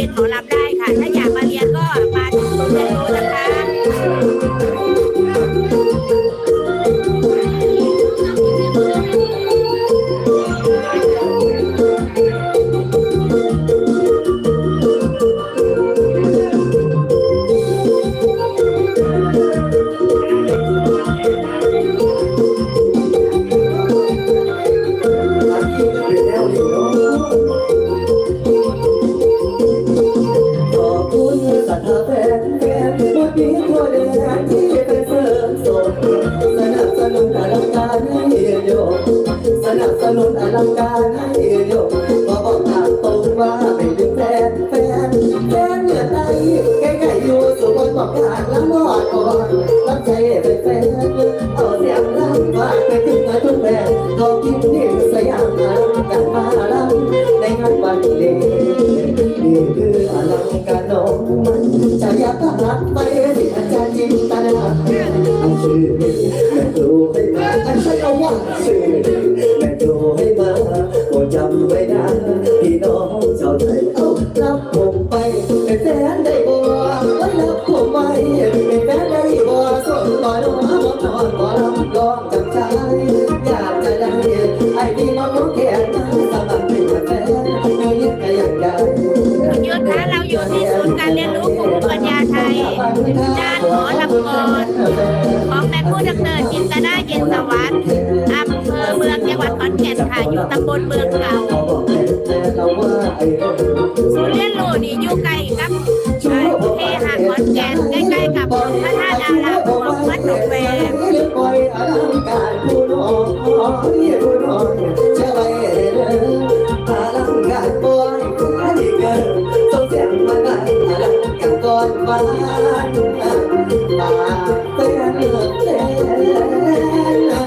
เป็นหมอลำ สนับสนุนอลังการให้โยกก็บอกทางตรงว่าไม่ดึงแฟนแฟนแฟนเหนือใดใกล้ๆอยู่สู่คนบอกการละมอดก่อนรับใจเป็นแฟนเอาเสียงรำฝาไปถึงทุกแฟนทองกินนี่สยามกันมาลำในงานวันเด็กนี่คืออลังการน้องมันจะยากทหารไปที่ แม่ครูให้มาอันใช่เอาว่าชื่อแม่ครูให้มาโปรดจำไว้นะพี่น้องชาวไทยเอารับผมไปเป็นแฟนได้บ่ไว้รับผมไปเป็นแฟนได้บ่ส่งต่อน้องมาบ่นอนบ่ลำลองจับใจอยากจะได้ไอ้พี่น้องน้องแก่สมัครเป็นแฟน ไทยด้านหมอลำกรของแม่ผู้ดำเนินจินตนาเย็นสวัสดิ์อำเภอเมืองจังหวัดขอนแก่นค่ะ อยู่ตำบลเมืองเก่าศูนย์เรียนรู้นี่อยู่ใกล้กับเอ่อเทหะขอนแก่นใกล้ๆกับพระธาตุดาราหลวงวัดหนองแวง ตาเตือนเตือน